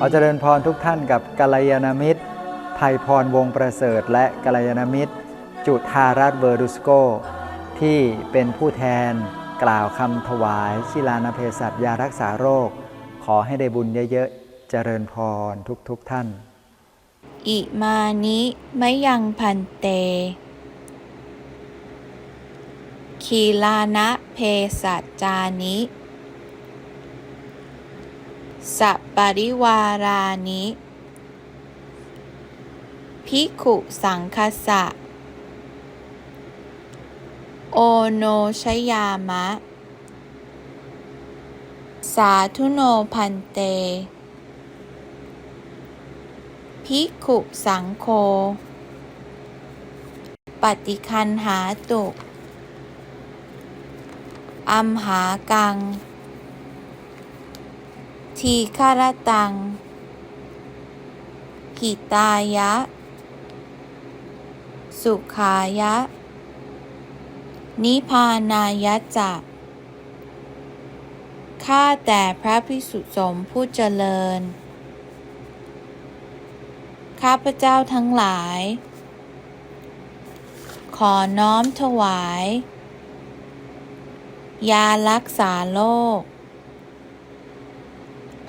ขอเจริญพรทุกท่านกับกัลยาณมิตรภัยพรวงประเสริฐ และกัลยาณมิตร จุธารัตเวอร์ดุสโก ที่เป็นผู้แทนกล่าวคำถวายชิลานเพศัตยารักษาโรค ขอให้ได้บุญเยอะๆ เจริญพรทุกๆทท่าน อิมานิมยังพันเต คีลานะเพสัจจานิ สัปปริวารานิภิกขุสังคสะ โอโนชยามะ สาธุโนพันเตภิกขุสังโฆปฏิคันหาตุอัมหากัง ทีฆารตังหิตายะ สุขายะ นิพานายะจะข้าแต่พระพิสุสงฆ์ผู้เจริญ ข้าพเจ้าทั้งหลาย ขอน้อมถวาย ยารักษาโรค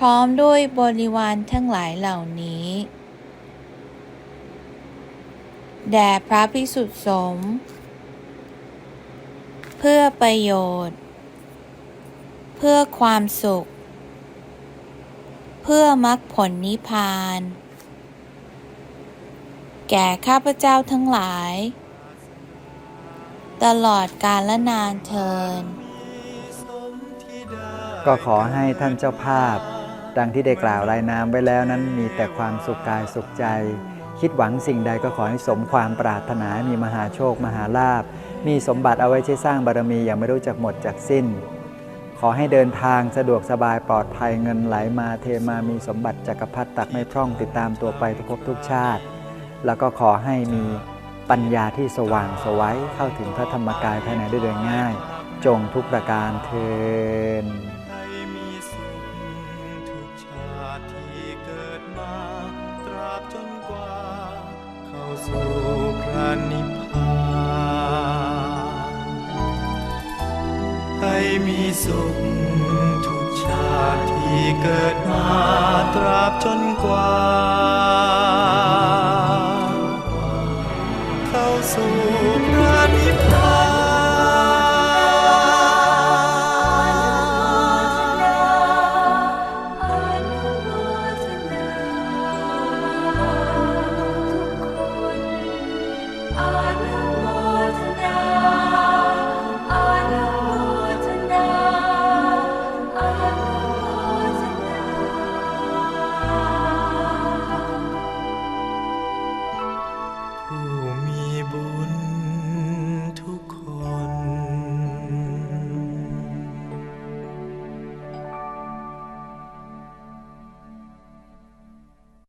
พร้อมด้วยบริวารทั้งหลายเหล่านี้ แด่พระพิสุทธิสงฆ์เพื่อประโยชน์ เพื่อความสุข เพื่อมรรคผลนิพพาน แก่ข้าพเจ้าทั้งหลาย ตลอดกาลและนานเทินก็ขอให้ท่านเจ้าภาพ ดังที่ได้กล่าวรายนามไว้แล้วนั้นมีแต่ความสุขกายสุขใจ คิดหวังสิ่งใดก็ขอให้สมความปรารถนามีมหาโชค มหาลาภมีสมบัติเอาไว้ใช้สร้างบารมีอย่างไม่รู้จักหมดจากสิ้น ขอให้เดินทางสะดวกสบายปลอดภัยเงินไหลมาเทมามีสมบัติจักรพรรดิตักไม่พร่องติดตามตัวไปทุกภพทุกชาติ แล้วก็ขอให้มีปัญญาที่สว่างสวัยเข้าถึงพระธรรมกายภายในได้โดยง่าย จงทุกประการเทิน สุข ทุกชาติที่เกิดมาตราบจนกว่า เข้าสู่พระ